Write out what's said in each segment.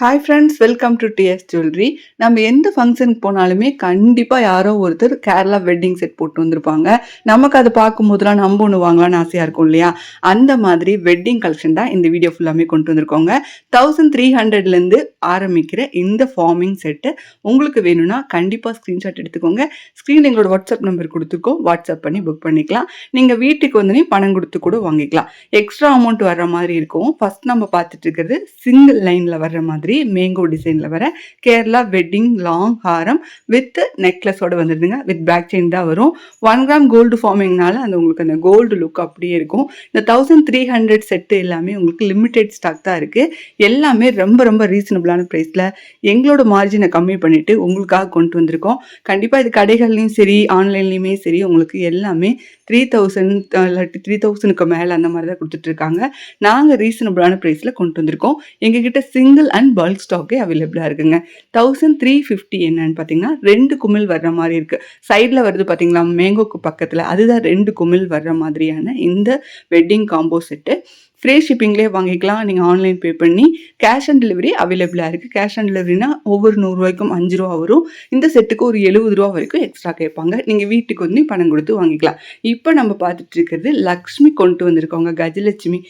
Hi friends welcome to TS jewellery நம்ம எந்த ஃபங்க்ஷனுக்கு போனாலுமே கண்டிப்பாக யாரோ ஒருத்தர் கேரளா வெட்டிங் செட் போட்டு வந்திருப்பாங்க. நமக்கு அதை பார்க்கும்போதெல்லாம் நம்ம ஒன்று வாங்கலாம்னு ஆசையாக இருக்கும் இல்லையா? அந்த மாதிரி வெட்டிங் கலெக்ஷன் தான் இந்த வீடியோ ஃபுல்லாமே கொண்டு வந்திருக்கோங்க. தௌசண்ட் த்ரீ ஹண்ட்ரட்லேருந்து ஆரம்பிக்கிற இந்த ஃபார்மிங் செட்டு உங்களுக்கு வேணும்னா கண்டிப்பாக ஸ்க்ரீன்ஷாட் எடுத்துக்கோங்க. ஸ்க்ரீன் எங்களோட வாட்ஸ்அப் நம்பர் கொடுத்துருக்கோம் வாட்ஸ்அப் பண்ணி புக் பண்ணிக்கலாம். நீங்கள் வீட்டுக்கு வந்து பணம் கொடுத்து கூட வாங்கிக்கலாம். எக்ஸ்ட்ரா அமௌண்ட் வர்ற மாதிரி இருக்கும். ஃபர்ஸ்ட் நம்ம பார்த்துட்டு இருக்கிறது சிங்கிள் லைனில் வர்ற மாதிரி மேங்கோ டிசைனில் வர கேரளா வெட்டிங் லாங் ஹாரம் வித் நெக்லஸோட வந்துடுதுங்க வித் பேக் செயின் தான் வரும். ஒன் கிராம் கோல்டு ஃபார்மிங்னால அந்த உங்களுக்கு அந்த கோல்டு லுக் அப்படியே இருக்கும். இந்த தௌசண்ட் த்ரீ ஹண்ட்ரட் செட்டு எல்லாமே உங்களுக்கு லிமிடெட் ஸ்டாக் தான் இருக்குது எல்லாமே ரொம்ப ரொம்ப ரீசனபிளான ப்ரைஸில் எங்களோட மார்ஜினை கம்மி பண்ணிவிட்டு உங்களுக்காக கொண்டு வந்திருக்கோம். கண்டிப்பாக இது கடைகள்லையும் சரி ஆன்லைன்லேயுமே சரி உங்களுக்கு எல்லாமே த்ரீ தௌசண்ட் இல்லாட்டி த்ரீ தௌசண்ட்க்கு மேலே அந்த மாதிரி தான் கொடுத்துட்ருக்காங்க நாங்கள் ரீசனபிளான ப்ரைஸில் கொண்டு வந்திருக்கோம். எங்ககிட்ட சிங்கிள் அண்ட் பல்க் ஸ்டாக்கே அவைலபிளாக இருக்குங்க. தௌசண்ட் த்ரீ ஃபிஃப்டி என்னன்னு பார்த்தீங்கன்னா ரெண்டு குமிழ் வர்ற மாதிரி இருக்குது சைடில் வருது பார்த்தீங்களா மேங்கோக்கு பக்கத்தில். அதுதான் ரெண்டு குமிழ் வர்ற மாதிரியான இந்த வெட்டிங் காம்போ செட்டு ஃப்ரீ ஷிப்பிங்லேயே வாங்கிக்கலாம். நீங்கள் ஆன்லைன் பே பண்ணி கேஷ் ஆன் டெலிவரி அவைலபிளாக இருக்குது கேஷ் ஆன் டெலிவரினா ஒவ்வொரு நூறுரூவாய்க்கும் அஞ்சு ரூபா வரும். இந்த செட்டுக்கு ஒரு எழுபது ரூபா வரைக்கும் எக்ஸ்ட்ரா கேட்பாங்க. நீங்கள் வீட்டுக்கு வந்து பணம் கொடுத்து வாங்கிக்கலாம். இப்போ நம்ம பார்த்துட்டு இருக்கிறது லக்ஷ்மி கொண்டு வந்திருக்கோங்க கஜலட்சுமி.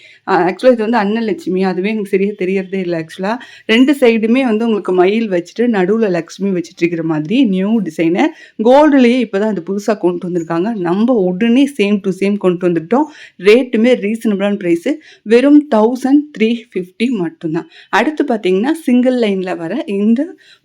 ஆக்சுவலாக இது வந்து அன்னலட்சுமி. அதுவே எனக்கு சரியாக தெரியறதே இல்லை ஆக்சுவலாக ரெண்டு சைடுமே வந்து உங்களுக்கு மயில் வச்சுட்டு நடுவில் லக்ஷ்மி வச்சுட்டு இருக்கிற மாதிரி நியூ டிசைனை கோல்டுலேயே இப்போ தான் அது புதுசாக கொண்டு வந்திருக்காங்க. நம்ம உடனே சேம் டு சேம் கொண்டு வந்துட்டோம். ரேட்டுமே ரீசனபிளான ப்ரைஸு வெறும் தௌசண்ட் த்ரீ ஃபிஃப்டி மட்டும்தான். அடுத்து பார்த்தீங்கன்னா சிங்கிள் லைனில் வர இந்த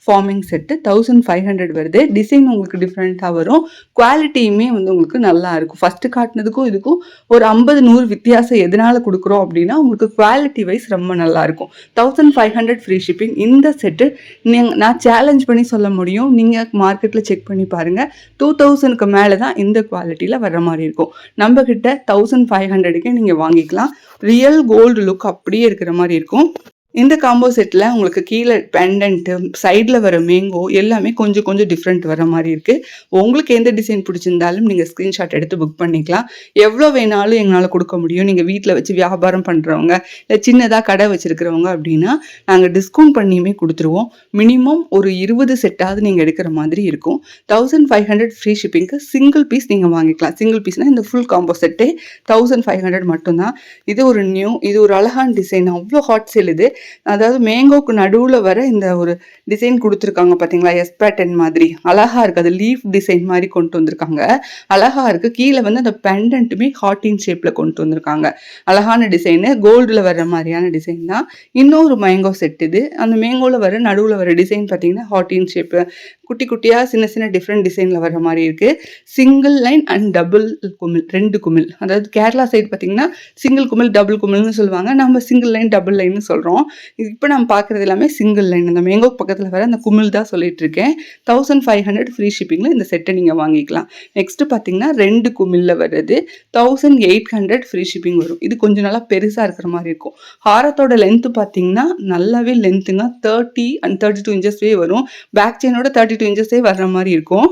forming set thousand five hundred வருது. டிசைன் உங்களுக்கு டிஃப்ரெண்ட்டாக வரும். குவாலிட்டியுமே வந்து உங்களுக்கு நல்லா இருக்கும். ஃபஸ்ட்டு காட்டினதுக்கும் இதுக்கும் ஒரு ஐம்பது நூறு வித்தியாசம் எதனால் கொடுக்குறோம் அப்படின்னா உங்களுக்கு குவாலிட்டி வைஸ் ரொம்ப நல்லாயிருக்கும் thousand five hundred free shipping இந்த செட்டு நீங்கள் நான் சேலஞ்ச் பண்ணி சொல்ல முடியும். நீங்கள் மார்க்கெட்டில் செக் பண்ணி பாருங்கள் டூ தௌசண்ட்க்கு மேலே தான் இந்த குவாலிட்டியில் வர மாதிரி இருக்கும். நம்ம தௌசண்ட் ஃபைவ் ஹண்ட்ரடுக்கே நீங்கள் வாங்கிக்கலாம். ரியல் கோல்டு லுக் அப்படியே இருக்கிற மாதிரி இருக்கும். இந்த காம்போ செட்டில் உங்களுக்கு கீழே பெண்டன்ட்டு சைடில் வர மேங்கோ எல்லாமே கொஞ்சம் கொஞ்சம் டிஃப்ரெண்ட் வர மாதிரி இருக்குது உங்களுக்கு எந்த டிசைன் பிடிச்சிருந்தாலும் நீங்கள் ஸ்க்ரீன்ஷாட் எடுத்து புக் பண்ணிக்கலாம். எவ்வளோ வேணாலும் எங்களால் கொடுக்க முடியும். நீங்கள் வீட்டில் வச்சு வியாபாரம் பண்ணுறவங்க இல்லை சின்னதாக கடை வச்சுருக்கிறவங்க அப்படின்னா நாங்கள் டிஸ்கவுண்ட் பண்ணியுமே கொடுத்துருவோம். மினிமம் ஒரு இருபது செட்டாவது நீங்கள் எடுக்கிற மாதிரி இருக்கும். தௌசண்ட் ஃபைவ் ஹண்ட்ரட் ஃப்ரீ ஷிப்பிங்க்கு சிங்கிள் பீஸ் நீங்கள் வாங்கிக்கலாம். சிங்கிள் பீஸ்னால் இந்த ஃபுல் காம்போ செட்டே தௌசண்ட் ஃபைவ் ஹண்ட்ரட் மட்டும்தான். இது ஒரு நியூ இது ஒரு அழகான டிசைன் அவ்வளோ ஹாட் சேல் இது. அதாவது மேங்கோக்கு நடுவில் வர இந்த ஒரு டிசைன் கொடுத்துருக்காங்க பார்த்தீங்களா எஸ் பேட்டன் மாதிரி. அழகாக இருக்குது அது லீஃப் டிசைன் மாதிரி கொண்டு வந்திருக்காங்க. அழகா இருக்குது கீழே வந்து அந்த பெண்டன்ட்டுமே ஹார்ட்டின் ஷேப்பில் கொண்டு வந்திருக்காங்க. அழகான டிசைனு கோல்டில் வர மாதிரியான டிசைன் தான். இன்னொரு மேங்கோ செட் இது. அந்த மேங்கோவில் வர நடுவில் வர டிசைன் பார்த்தீங்கன்னா ஹாட்டின் ஷேப்பு குட்டி குட்டியாக சின்ன சின்ன டிஃப்ரெண்ட் டிசைனில் வர மாதிரி இருக்குது சிங்கிள் லைன் அண்ட் டபுள் குமிழ். ரெண்டு குமிழ். அதாவது கேரளா சைடு பார்த்தீங்கன்னா சிங்கிள் குமிழ் டபுள் குமிழ்னு சொல்லுவாங்க. நம்ம சிங்கிள் லைன் டபுள் லைன்னு சொல்கிறோம் இப்போ நம்ம பார்க்குறது எல்லாமே சிங்கிள் லைன் அந்த மேங்கோ பக்கத்தில் வர அந்த குமிழ் தான் சொல்லிட்டு இருக்கேன் தௌசண்ட் ஃபைவ் ஹண்ட்ரட் ஃப்ரீ ஷிப்பிங்கில் இந்த செட்டை நீங்கள் வாங்கிக்கலாம். நெக்ஸ்ட்டு பார்த்தீங்கன்னா ரெண்டு குமிழில் வர்றது thousand eight hundred free shipping வரும். இது கொஞ்சம் நல்லா பெருசாக இருக்கிற மாதிரி இருக்கும். ஹாரத்தோட லென்த்து பார்த்தீங்கன்னா நல்லாவே லென்த்துங்க தேர்ட்டி அண்ட் தேர்ட்டி டூ இன்ச்சஸ்வே வரும். பேக் செயினோட தேர்ட்டி டூ இன்ச்சஸே வர்ற மாதிரி இருக்கும்.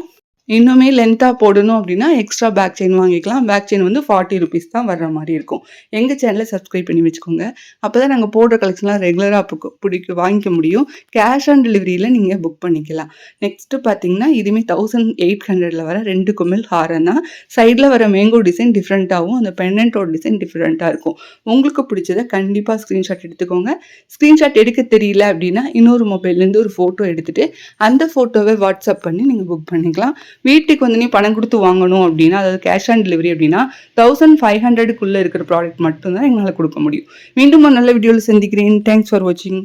இன்னுமே லென்த்தாக போடணும் அப்படின்னா எக்ஸ்ட்ரா பேக் செயின் வாங்கிக்கலாம். பேக் செயின் வந்து ஃபார்ட்டி ருபீஸ் தான் வர்ற மாதிரி இருக்கும். எங்கள் சேனலை சப்ஸ்கிரைப் பண்ணி வச்சுக்கோங்க. அப்போ தான் நாங்கள் போடுற கலெக்ஷன்லாம் ரெகுலராக பிடிக்க வாங்கிக்க முடியும். கேஷ் ஆன் டெலிவரியில் நீங்கள் புக் பண்ணிக்கலாம். நெக்ஸ்ட்டு பார்த்தீங்கன்னா இதுவுமே தௌசண்ட் எயிட் ஹண்ட்ரடில் வர ரெண்டு குமிழ் ஹாரம் தான். சைடில் வர மேங்கோ டிசைன் டிஃப்ரெண்ட்டாகவும் அந்த பெண்டன்ட்டோட டிசைன் டிஃப்ரெண்ட்டாக இருக்கும். உங்களுக்கு பிடிச்சதை கண்டிப்பாக ஸ்க்ரீன்ஷாட் எடுத்துக்கோங்க. ஸ்க்ரீன்ஷாட் எடுக்க தெரியல அப்படின்னா இன்னொரு மொபைல்லேருந்து ஒரு ஃபோட்டோ எடுத்துகிட்டு அந்த ஃபோட்டோவை வாட்ஸ்அப் பண்ணி நீங்கள் புக் பண்ணிக்கலாம். வீட்டுக்கு வந்து நீ பணம் கொடுத்து வாங்கணும் அப்படின்னா அதாவது கேஷ் ஆன் டெலிவரி அப்படின்னா தௌசண்ட் ஃபைவ் ஹண்ட்ரடுக்குள்ளே இருக்கிற ப்ராடக்ட் மட்டும்தான் எங்களால் கொடுக்க முடியும். மீண்டும் ஒரு நல்ல வீடியோவில் சந்திக்கிறேன். தேங்க்ஸ் ஃபார் வாட்சிங்